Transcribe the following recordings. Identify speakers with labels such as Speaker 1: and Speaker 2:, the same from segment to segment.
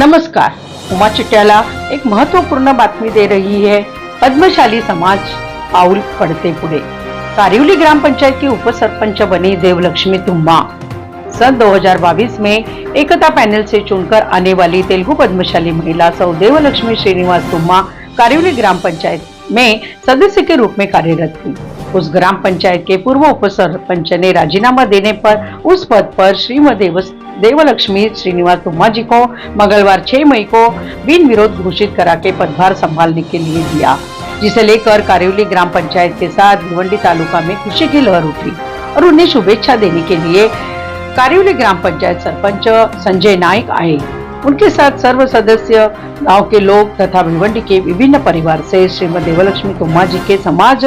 Speaker 1: नमस्कार. उमा चिट्याला एक महत्त्वपूर्ण बातमी दे रही है. पद्मशाली समाज पाऊल पड़ते पुढे. कारिवली ग्राम पंचायत की उपसरपंच बनी देवलक्ष्मी तुम्मा सन 2022 में एकता पैनल से चुनकर आने वाली तेलुगु पद्मशाली महिला सौ देवलक्ष्मी श्रीनिवास तुम्मा कारिवली ग्राम पंचायत में सदस्य के रूप में कार्यरत थी उस ग्राम पंचायत के पूर्व उप सरपंच ने राजीनामा देने पर उस पद पर श्रीमद देवलक्ष्मी श्रीनिवास तुम्मा जी को मंगलवार 6 मई को बिन विरोध घोषित करा के पदभार संभालने के लिए दिया, जिसे लेकर कारिवली ग्राम पंचायत के साथ भिवंडी तालुका में खुशी की लहर उठी और उन्हें शुभेच्छा देने के लिए कारिवली ग्राम पंचायत सरपंच संजय नाइक आए। उनके साथ सर्व सदस्य, गाँव के लोग तथा भिवंडी के विभिन्न परिवार से श्रीमद देवलक्ष्मी तुम्मा जी के समाज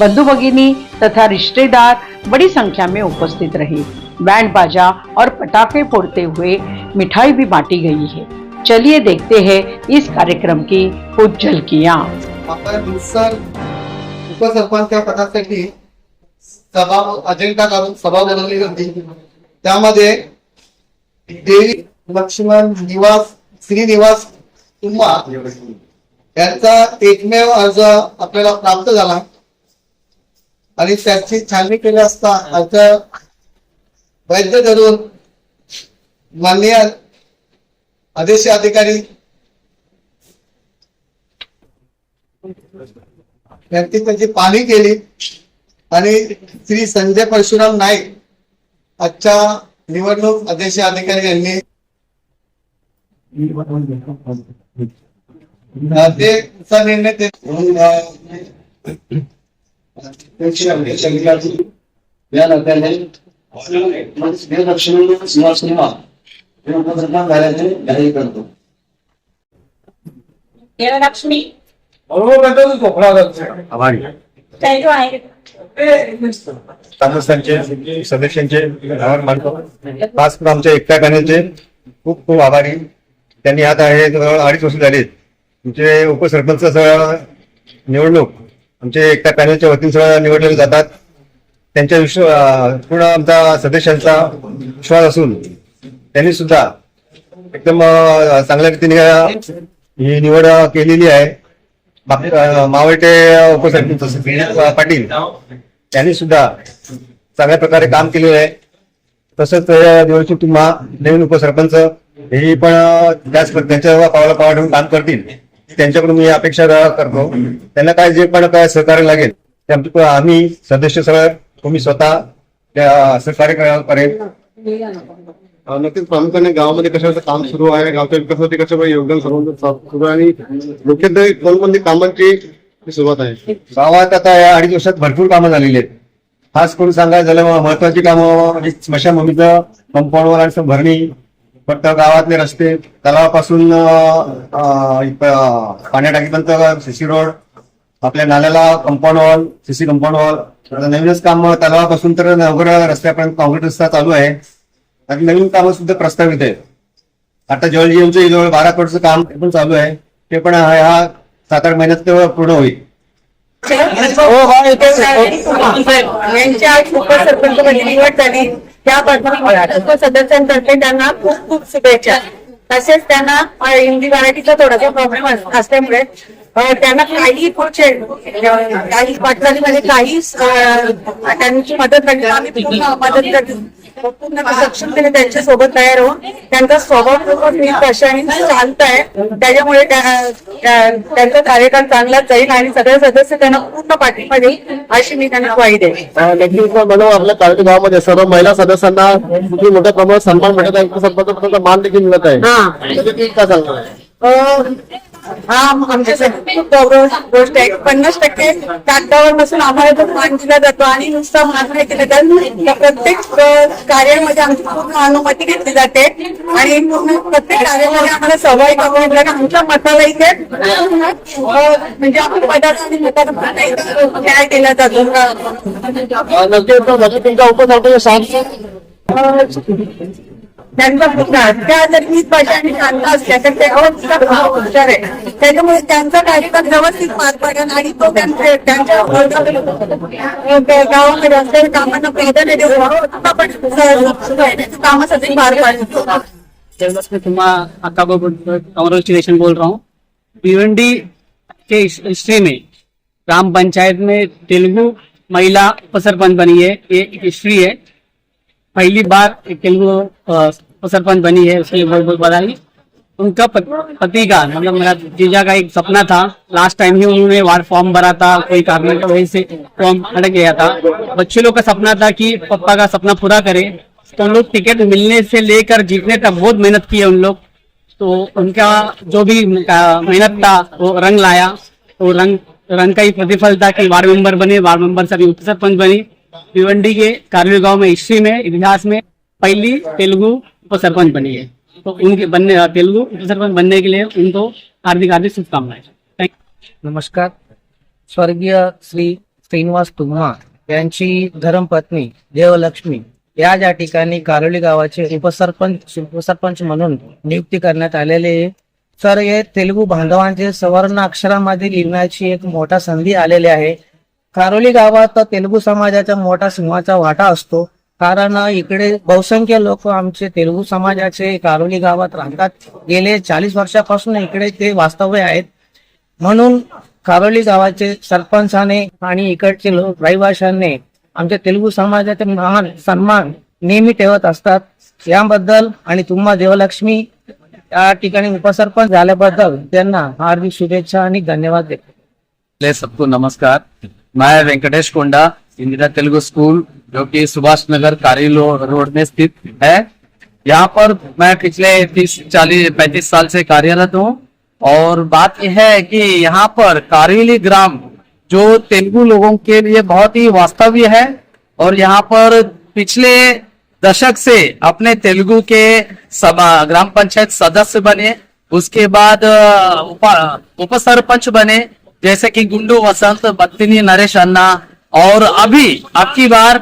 Speaker 1: बंधु भगिनी तथा रिश्तेदार बड़ी संख्या में उपस्थित रहे। बैंड बाजा और पटाखे फोड़ते हुए मिठाई भी बांटी गई है। चलिए देखते हैं इस कार्यक्रम की कुछ झलकियां
Speaker 2: पदासाठी सभा अजेंडा काढून सभा बोलवली होती त्यामध्ये देवी लक्ष्मण निवास श्रीनिवास तुम्हा यांचा एकमेव अर्ज आपल्याला प्राप्त झाला. आणि त्याची छाननी केली असता अर्ज वैध धरून माननीय आदेश अधिकारी त्यांची त्याची पाणी केली आणि श्री संजय परशुराम नाईक आजच्या निवडणूक अध्यक्ष अधिकारी यांनी ते निर्णय ते
Speaker 3: या नात्याने
Speaker 4: सदस्यांचे आभार मानतो. खास करून आमच्या एकट्या पॅनलचे खूप खूप आभारी. त्यांनी आता हे जवळ अडीच वर्ष झाले तुमचे उपसरपंच सगळं निवडणूक आमचे एकट्या पॅनलच्या वतीने सगळं निवडलेले जातात. त्यांच्या विश्व पूर्ण आमचा सदस्यांचा विश्वास असून त्यांनी सुद्धा एकदम चांगल्या रीतीने ही निवड केलेली आहे. मावळटे उपसरपंच पाटील त्यांनी सुद्धा चांगल्या प्रकारे काम केलेलं आहे. तसंच दिवशी तुम्हा नवीन उपसरपंच हे पण त्याच त्यांच्या पावला पावा ठेवून काम करतील. त्यांच्याकडून मी अपेक्षा करतो. त्यांना काय जे पण काय सहकार्य लागेल ते आम्ही सदस्य सगळं तुम्ही स्वतः त्या सहकार्य करा- करेल
Speaker 5: नक्कीच प्रामुख्याने गावामध्ये कशाचं काम सुरू आहे गावच्या विकासासाठी कशाप्रकारे योगदान सर्वांचं सा- सुरू आहे आणि मुख्यत्वे कोणकोणती कामांची सुरुवात आहे?
Speaker 4: गावात आता या अडीच वर्षात भरपूर कामं झालेली आहेत. खास करून सांगायचं झालं महत्वाची कामं म्हणजे स्मशानभूमीचं कंपाऊंडवर आणि भरणी फक्त गावातले रस्ते तलावापासून इथं पाण्याटाकीपर्यंत सीसी रोड आपल्या नाल्याला compound wall CC compound wall आता नवीनच काम तलावापासून तर नगर रस्त्यापर्यंत कॉन्क्रीट रस्ता चालू आहे. आणि नवीन कामं सुद्धा प्रस्तावित आहेत. आता जल जीवनचं जवळ बारा कोटीचं काम पण चालू आहे. ते पण ह्या सात आठ महिन्यात ते पूर्ण होईल.
Speaker 6: हो, हो, यांच्या निवड झाली. त्याबद्दल उपसदस्यांतर्फे त्यांना खूप खूप शुभेच्छा. तसेच त्यांना हिंदी मराठीचा थोडासा प्रॉब्लेम असल्यामुळे त्यांना काही काही वाटचालीमध्ये काही अ, त्यांची मदत आम्ही मदत करतो. पूर्ण सक्षमतेने त्यांच्यासोबत तयार होऊन त्यांचा स्वभाव आणि शांत आहे त्याच्यामुळे त्या- त्या- त्यांचा कार्यकाळ चांगलाच जाईल आणि सगळे सदस्य त्यांना पूर्ण पाठिंबा देईल अशी मी त्यांना ग्वाही देईल
Speaker 5: मॅडम आपल्या कारणी गावामध्ये सर्व महिला सदस्यांना किती मोठ्या प्रमाणात सन्मान मिळत आहे. मान देखील मिळत आहे. काय सांगणार
Speaker 6: हा आमच्यासाठी खूप गौरव गोष्ट आहे पन्नास टक्के कागदावर बसून आम्हाला तो मान दिला जातो आणि नुसता मान नाही दिला जात. प्रत्येक कार्यामध्ये आमची पूर्ण अनुमती घेतली जाते. आणि पूर्ण प्रत्येक कार्यामध्ये आम्हाला सहभागी करून घेतलं आणि आमच्या मताला इथे म्हणजे आपण पदार्थ आणि मताला न्याय केला जातो.
Speaker 5: नक्की तुमच्या उपसरपंच शांत
Speaker 6: त्यांचा त्या असल्या तर त्यावर भाव हुशार आहे त्याच्यामुळे त्यांचा कार्यक्रम व्यवस्थित पार पडेल आणि तो त्यांच्या गावामध्ये असलेल्या कामांना आपण कामासाठी पार पाडतो
Speaker 7: आपका बोल रहा हूँ भिवंडी के हिस्ट्री में ग्राम पंचायत में तेलुगु महिला उपसरपंच बनी है ये हिस्ट्री है पहली बार तेलुगु अ, उपसरपंच बनी है उसके लिए बहुत बहुत बधाई उनका पति का मतलब मेरा जीजा का एक सपना था। लास्ट टाइम ही उन्होंने वार्ड फॉर्म भरा था कोई कारण की वजह से फॉर्म अटक गया था। बच्चे लोग का सपना था कि पापा का सपना पूरा करे। तो हम लोग टिकट मिलने से लेकर जीतने तक बहुत मेहनत की है उन लोग। तो उनका जो भी मेहनत था वो रंग लाया। तो रंग रंग का ही प्रतिफल था कि वार्ड मेंबर बने वार्ड मेंबर से अभी उप सरपंच बनी। भिवंडी के कारवी गाँव में हिस्ट्री में इतिहास में पहली तेलुगु उप सरपंच बनी है। तो उनके बनने तेलुगु उप सरपंच बनने के लिए उनको हार्दिक हार्दिक शुभकामनाएं।
Speaker 8: नमस्कार। स्वर्गीय श्री श्रीनिवास तुम्हा यांची धर्मपत्नी देवलक्ष्मी या ज्या ठिकाणी कारोली गावाचे उपसरपंच उपसरपंच म्हणून नियुक्ती करण्यात आलेले आहे. सर हे तेलुगू बांधवांचे सवर्ण अक्षरामध्ये लिहिण्याची एक मोठा संधी आलेली आहे. कारोली गावात तेलुगू समाजाचा मोठा सिंहाचा वाटा असतो. कारण इकडे बहुसंख्य लोक आमचे तेलुगू समाजाचे कारोली गावात राहतात. गेले चाळीस वर्षापासून इकडे ते वास्तव्य आहेत. म्हणून कारोली गावाचे सरपंचाने आणि इकडचे लोक रहिवाशांनी आमच्या तेलुगू समाजाचे महान सन्मान नेहमी ठेवत असतात. याबद्दल आणि तुम्हा देवलक्ष्मी या ठिकाणी उपसरपंच झाल्याबद्दल त्यांना हार्दिक शुभेच्छा आणि धन्यवाद देतो.
Speaker 9: सबको नमस्कार. मैं वेंकटेश कोंडा इंदिरा तेलुगू स्कूल जो कि सुभाष नगर कारीलो रोड में स्थित है। यहाँ पर मैं पिछले तीस, चालीस, पैंतीस साल से कार्यरत हूँ और बात यह है कि यहाँ पर कारीली ग्राम जो तेलुगु लोगों के लिए बहुत ही वास्तव्य है और यहाँ पर पिछले दशक से अपने तेलुगु के ग्राम पंचायत सदस्य बने, उसके बाद उप उप सरपंच बने, जैसे कि गुंडू वसंत, बत्तिनी नरेश अन्ना और अभी अब की बार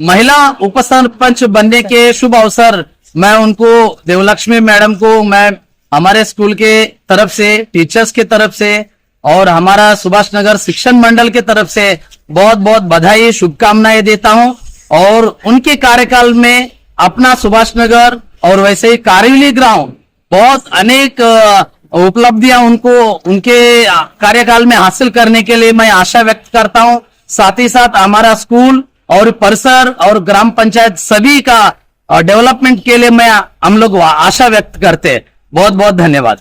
Speaker 9: महिला उप सरपंच बनने के शुभ अवसर मैं उनको, देवलक्ष्मी मैडम को, मैं हमारे स्कूल के तरफ़ से, टीचर्स के तरफ़ से और हमारा सुभाष नगर शिक्षण मंडल के तरफ़ से बहुत बहुत बधाई, शुभकामनाएँ देता हूँ और उनके कार्यकाल में अपना सुभाष नगर और वैसे ही कारिवली ग्राउंड, बहुत अनेक उपलब्धियाँ उनको, उनके कार्यकाल में हासिल करने के लिए मैं आशा व्यक्त करता हूँ। साथ ही साथ हमारा स्कूल और परिसर और ग्राम पंचायत सभी का डेवलपमेंट के लिए मैं हम लोग आशा व्यक्त करते हैं। बहुत बहुत धन्यवाद।